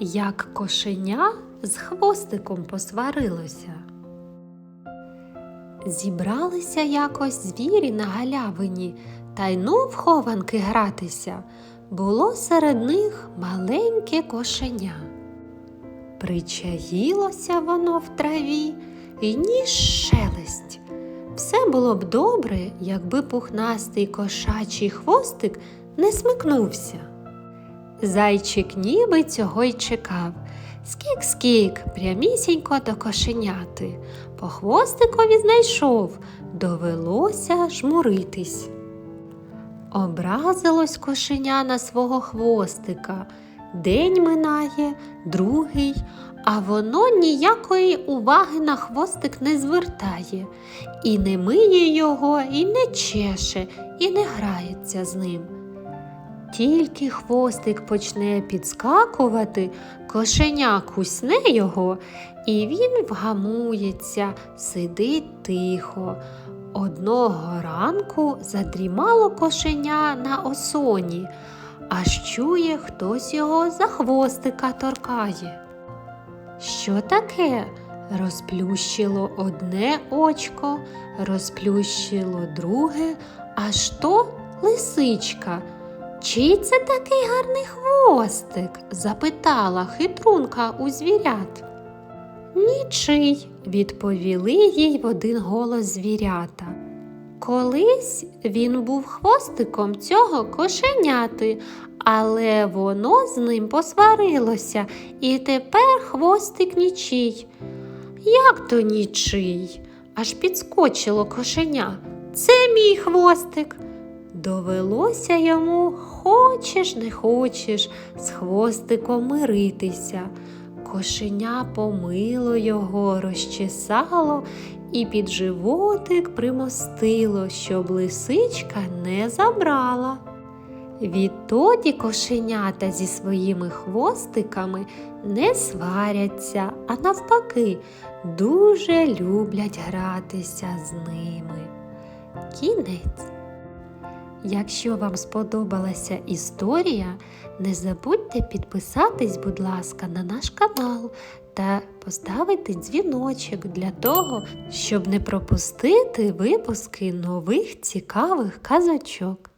як кошеня з хвостиком посварилося. Зібралися якось звірі на галявині та й ну в хованки гратися. Було серед них маленьке кошеня. Причаїлося воно в траві і ніж шелесть. Все було б добре, якби пухнастий кошачий хвостик не смикнувся. Зайчик ніби цього й чекав. Скік-скік, прямісінько до кошеняти. По хвостикові знайшов, довелося жмуритись. Образилось кошеня на свого хвостика. День минає, другий, а воно ніякої уваги на хвостик не звертає, і не миє його, і не чеше, і не грається з ним. Тільки хвостик почне підскакувати, кошеня кусне його, і він вгамується, сидить тихо. Одного ранку задрімало кошеня на осоні, аж чує, хтось його за хвостика торкає. Що таке? Розплющило одне очко, розплющило друге, аж то лисичка. Чий це такий гарний хвостик? запитала хитрунка у звірят. Нічий, відповіли їй в один голос звірята. Колись він був хвостиком цього кошеняти, але воно з ним посварилося, і тепер хвостик нічий. Як то нічий? аж підскочило кошеня. Це мій хвостик. Довелося йому, хочеш не хочеш, з хвостиком миритися. Кошеня помило його, розчесало і під животик примостило, щоб лисичка не забрала. Відтоді кошенята зі своїми хвостиками не сваряться, а навпаки, дуже люблять гратися з ними. Кінець. Якщо вам сподобалася історія, не забудьте підписатись, будь ласка, на наш канал та поставити дзвіночок для того, щоб не пропустити випуски нових цікавих казочок.